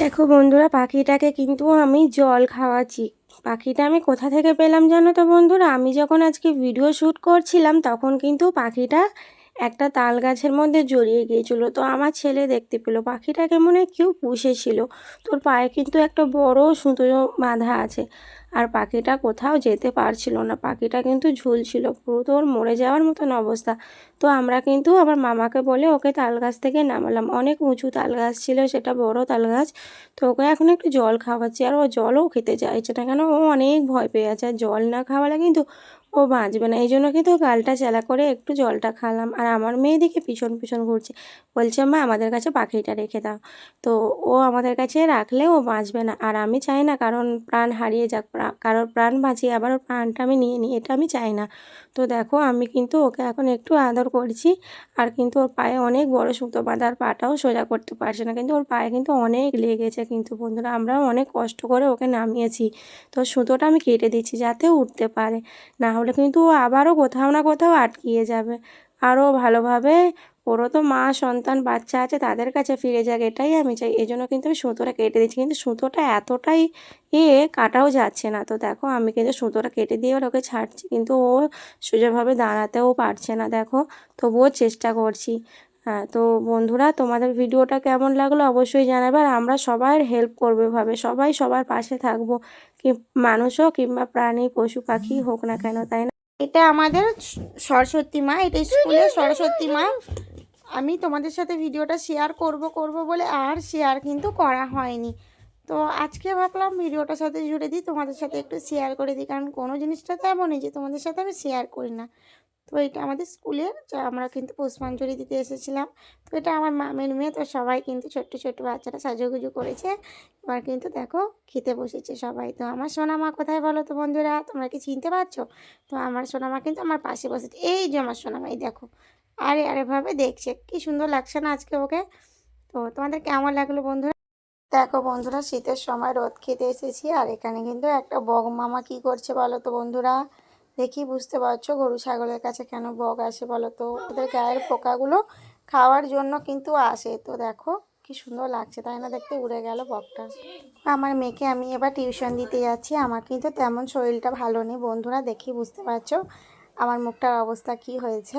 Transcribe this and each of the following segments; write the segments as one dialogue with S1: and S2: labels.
S1: দেখো বন্ধুরা, পাখিটাকে কিন্তু আমি জল খাওয়াচ্ছি। পাখিটা আমি কোথা থেকে পেলাম জানো তো বন্ধুরা? আমি যখন আজকে ভিডিও শ্যুট করছিলাম, তখন কিন্তু পাখিটা একটা তাল গাছের মধ্যে জড়িয়ে গিয়েছিল। তো আমার ছেলে দেখতে পেল, পাখিটাকে মনে হয় কেউ পুষেছিল তোর পায়ে কিন্তু একটা বড় সুতো বাঁধা আছে। আর পাখিটা কোথাও যেতে পারছিল না। পাখিটা কিন্তু ঝুলছিল, পুরো তোর মরে যাওয়ার মতন অবস্থা। তো আমরা কিন্তু আমার মামাকে বলে ওকে তাল গাছ থেকে নামালাম। অনেক উঁচু তাল গাছ ছিল, সেটা বড় তাল গাছ। তো ওকে এখন একটু জল খাওয়াচ্ছি, আর ও জলও খেতে চাইছে না। কেন ও অনেক ভয় পেয়ে আছে। আর জল না খাওয়ালে কিন্তু ও বাঁচবে না। এই জন্য কিন্তু গালটা চেলা করে একটু জলটা খাওয়ালাম আর আমার মেয়ে দিকে পিছন পিছন ঘুরছে। বলছে, মা, আমাদের কাছে পাখিটা রেখে দাও। তো ও আমাদের কাছে রাখলে ও বাঁচবে না। আর আমি চাই না কারণ প্রাণ হারিয়ে যাক কারোর প্রাণ বাঁচিয়ে আবার ওর প্রাণটা আমি নিয়ে নিই, এটা আমি চাই না। তো দেখো, আমি কিন্তু ওকে এখন একটু আদর করছি। আর কিন্তু ওর পায়ে অনেক বড় সুতো বাঁধা, আর পাটাও সোজা করতে পারছে না। কিন্তু ওর পায়ে কিন্তু অনেক লেগেছে কিন্তু বন্ধুরা, আমরাও অনেক কষ্ট করে ওকে নামিয়েছি। তো সুতোটা আমি কেটে দিচ্ছি যাতে উঠতে পারে। না হলে কিন্তু ও আবারও কোথাও না কোথাও আটকিয়ে যাবে। আরও ভালোভাবে ওরও তো মা, সন্তান, বাচ্চা আছে, তাদের কাছে ফিরে যাক, এটাই আমি চাই। এই জন্য কিন্তু আমি সুতোটা কেটে দিচ্ছি। কিন্তু সুতোটা এতটাই এ কাটাও যাচ্ছে না। তো দেখো, আমি কিন্তু সুতোটা কেটে দিয়ে এবার ওকে ছাড়ছি। কিন্তু ও সোজাভাবে দাঁড়াতেও পারছে না। দেখো, তবুও চেষ্টা করছি। হ্যাঁ তো বন্ধুরা, তোমাদের ভিডিওটা কেমন লাগল অবশ্যই জানাবে। আর আমরা সবার হেল্প করব এভাবে। সবাই সবার পাশে থাকব। কি মানুষ হোক কিংবা প্রাণী, পশু, পাখি হোক না কেন, তাই না?
S2: এটা আমাদের সরস্বতী মা, এটা স্কুলে সরস্বতী মা। আমি তোমাদের সাথে ভিডিওটা শেয়ার করব করব বলে আর শেয়ার কিন্তু করা হয়নি। তো আজকে ভাবলাম ভিডিওটার সাথে জুড়ে দিই। তোমাদের সাথে একটু শেয়ার করে দিই। কারণ কোনো জিনিসটা তো এমনই যে তোমাদের সাথে আমি শেয়ার করি না। তো এটা আমাদের স্কুলের আমরা কিন্তু পুষ্পাঞ্জলি দিতে এসেছিলাম। তো এটা আমার মামের মেয়ে, তো সবাই কিন্তু ছোট্ট ছোট্ট বাচ্চারা সাজুগুজু করেছে। এবার কিন্তু দেখো, খেতে বসেছে সবাই। তো আমার সোনা মা কোথায় বলো তো বন্ধুরা? তোমরা কি চিনতে পারছ? তো আমার সোনামা কিন্তু আমার পাশে বসেছে এই যে আমার সোনামা এই দেখো। আরে আরে, ভাবে দেখছে। কি সুন্দর লাগছে না আজকে ওকে? তো তোমাদের কেমন লাগল বন্ধুরা? দেখো বন্ধুরা, শীতের সময় রোদ খেতে এসেছি। আর এখানে কিন্তু একটা বগ মামা কি করছে বলো তো বন্ধুরা? দেখি বুঝতে পারছ গরু ছাগলের কাছে কেন বক আসে বলো তো ওদের গায়ের পোকাগুলো খাওয়ার জন্য কিন্তু আসে। তো দেখো কি সুন্দর লাগছে, তাই না? দেখতে উড়ে গেল বকটা। আমার মেয়েকে আমি এবার টিউশন দিতে যাচ্ছি। আমার কিন্তু তেমন শরীরটা ভালো নেই। বন্ধুরা, দেখি বুঝতে পারছ আমার মুখটার অবস্থা কি হয়েছে।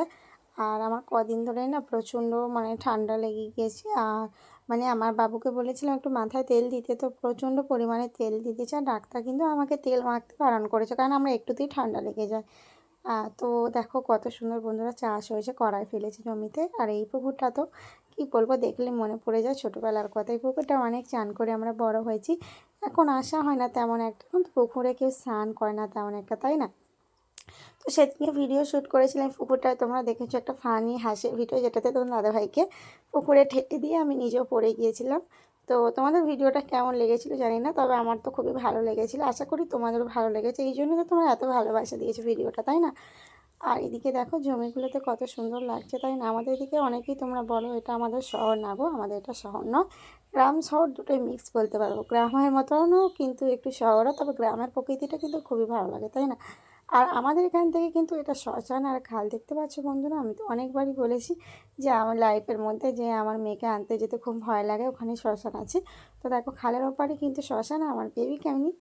S2: আর আমার কদিন ধরে না প্রচণ্ড মানে ঠান্ডা লেগে গিয়েছে আর মানে আমার বাবুকে বলেছিলাম একটু মাথায় তেল দিতে, তো প্রচণ্ড পরিমাণে তেল দিতেছে। আর ডাক্তার কিন্তু আমাকে তেল মাখতে বারণ করেছে, কারণ আমার একটুতেই ঠান্ডা লেগে যায়। তো দেখো কত সুন্দর বন্ধুরা চাষ হয়েছে, কড়াই ফেলেছে জমিতে। আর এই পুকুরটা তো কি বলব, দেখলে মনে পড়ে যায় ছোটোবেলার কথা এই পুকুরটা অনেক চান করে আমরা বড় হয়েছি। এখন আসা হয় না তেমন একটা পুকুরে কেউ স্নান করে না তেমন একটা, তাই না? তো সেদিনকে ভিডিও শ্যুট করেছিলাম, পুকুরটায় তোমরা দেখেছ একটা ফানি হাসির ভিডিও যেটাতে তোমার দাদাভাইকে পুকুরে ঠেটে দিয়ে আমি নিজেও পড়ে গিয়েছিলাম। তো তোমাদের ভিডিওটা কেমন লেগেছিলো জানি না, তবে আমার তো খুবই ভালো লেগেছিলো। আশা করি তোমাদেরও ভালো লেগেছে, এই জন্য তো তোমরা এত ভালোবাসা দিয়েছ ভিডিওটা তাই না? আর এদিকে দেখো জমিগুলোতে কত সুন্দর লাগছে, তাই না? আমাদের এদিকে অনেকেই তোমরা বলো, এটা আমাদের শহর না গো, আমাদের এটা শহর নয়। গ্রাম, শহর দুটোই মিক্স বলতে পারব। গ্রামের মতনও কিন্তু একটু শহরও, তবে গ্রামের প্রকৃতিটা কিন্তু খুবই ভালো লাগে, তাই না? আর আমাদের এখান থেকে কিন্তু এটা শ্মশান আর খাল। দেখতে পাচ্ছ বন্ধুরা, আমি তো অনেকবারই বলেছি যে আমার লাইফের মধ্যে যে আমার মেয়েকে আনতে যেতে খুব ভয় লাগে, ওখানে শ্মশান আছে। তো দেখো, খালের ওপারে কিন্তু শ্মশান, আমার বেবিকে আমি